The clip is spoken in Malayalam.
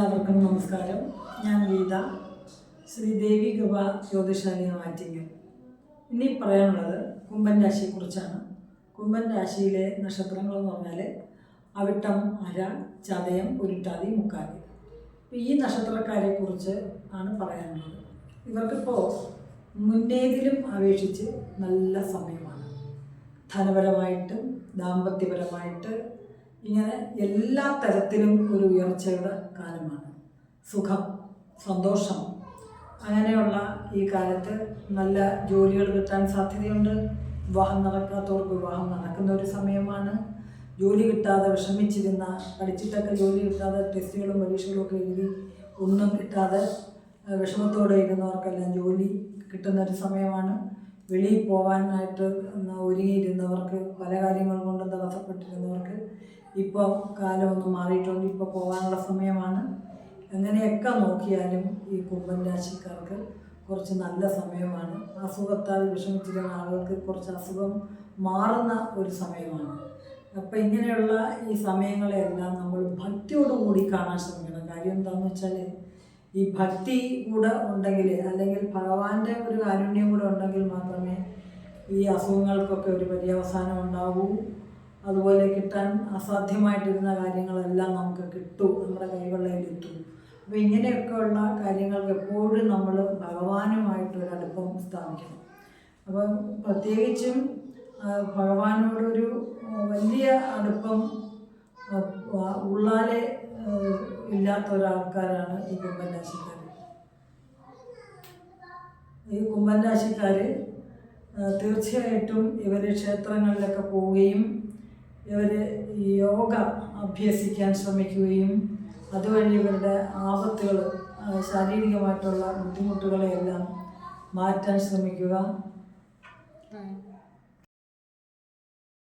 എല്ലാവർക്കും നമസ്കാരം. ഞാൻ ഗീത. ശ്രീദേവി കൃപ ജ്യോതിഷാലയം മാറ്റിങ്ങൽ ഇനി പറയാനുള്ളത് കുംഭൻ രാശിയെക്കുറിച്ചാണ്. കുംഭൻ രാശിയിലെ നക്ഷത്രങ്ങൾ എന്ന് പറഞ്ഞാൽ അവിട്ടം അര ചതയം ഉരുട്ടാതി മുക്കാതി. ഈ നക്ഷത്രക്കാരെ കുറിച്ച് ആണ് പറയാനുള്ളത്. ഇവർക്കിപ്പോൾ മുന്നേതിലും അപേക്ഷിച്ച് നല്ല സമയമാണ്. ധനപരമായിട്ടും ദാമ്പത്യപരമായിട്ട് ഇങ്ങനെ എല്ലാ തരത്തിലും ഒരു ഉയർച്ചയുടെ കാലമാണ്. സുഖം സന്തോഷം അങ്ങനെയുള്ള ഈ കാലത്ത് നല്ല ജോലികൾ കിട്ടാൻ സാധ്യതയുണ്ട്. വിവാഹം നടക്കാത്തവർക്ക് വിവാഹം നടക്കുന്ന ഒരു സമയമാണ്. ജോലി കിട്ടാതെ വിഷമിച്ചിരുന്ന പഠിച്ചിട്ടൊക്കെ ജോലി കിട്ടാതെ ടെസ്റ്റുകളും പരീക്ഷകളും ഒക്കെ എഴുതി ഒന്നും കിട്ടാതെ വിഷമത്തോടെ ഇരുന്നവർക്കെല്ലാം ജോലി കിട്ടുന്ന ഒരു സമയമാണ്. വെളിയിൽ പോകാനായിട്ട് ഒരുങ്ങിയിരുന്നവർക്ക് പല കാര്യങ്ങൾ കൊണ്ട് തടസ്സപ്പെട്ടിരുന്നവർക്ക് ഇപ്പോൾ കാലം മാറിയിട്ടുണ്ട്. ഇപ്പോൾ പോകാനുള്ള സമയമാണ്. എങ്ങനെയൊക്കെ നോക്കിയാലും ഈ കുംഭൻ രാശിക്കാർക്ക് കുറച്ച് നല്ല സമയമാണ്. അസുഖത്താൽ വിഷമിച്ചിരുന്ന ആളുകൾക്ക് കുറച്ച് അസുഖം മാറുന്ന ഒരു സമയമാണ്. അപ്പം ഇങ്ങനെയുള്ള ഈ സമയങ്ങളെല്ലാം നമ്മൾ ഭക്തിയോടുകൂടി കാണാൻ ശ്രമിക്കണം. കാര്യം എന്താണെന്ന് വെച്ചാൽ ഈ ഭക്തി കൂടെ ഉണ്ടെങ്കിൽ അല്ലെങ്കിൽ ഭഗവാന്റെ ഒരു കാരുണ്യം കൂടെ ഉണ്ടെങ്കിൽ മാത്രമേ ഈ അസുഖങ്ങൾക്കൊക്കെ ഒരു പര്യവസാനം ഉണ്ടാവും. അതുപോലെ കിട്ടാൻ അസാധ്യമായിട്ടിരുന്ന കാര്യങ്ങളെല്ലാം നമുക്ക് കിട്ടും നമ്മുടെ കൈവെള്ളയിലെത്തും. അപ്പോൾ ഇങ്ങനെയൊക്കെയുള്ള കാര്യങ്ങൾക്ക് എപ്പോഴും നമ്മൾ ഭഗവാനുമായിട്ടൊരടുപ്പം സ്ഥാപിക്കണം. അപ്പം പ്രത്യേകിച്ചും ഭഗവാനോടൊരു വലിയ അടുപ്പം ഉള്ളാലെ ഇല്ലാത്ത ഒരാൾക്കാരാണ് ഈ കുംഭൻ രാശിക്കാർ ഈ കുംഭൻ രാശിക്കാർ തീർച്ചയായിട്ടും ഇവർ ക്ഷേത്രങ്ങളിലൊക്കെ പോവുകയും ഇവർ യോഗ അഭ്യസിക്കാൻ ശ്രമിക്കുകയും അതുവഴി ഇവരുടെ ആപത്തുകൾ ശാരീരികമായിട്ടുള്ള ബുദ്ധിമുട്ടുകളെയെല്ലാം മാറ്റാൻ ശ്രമിക്കുക.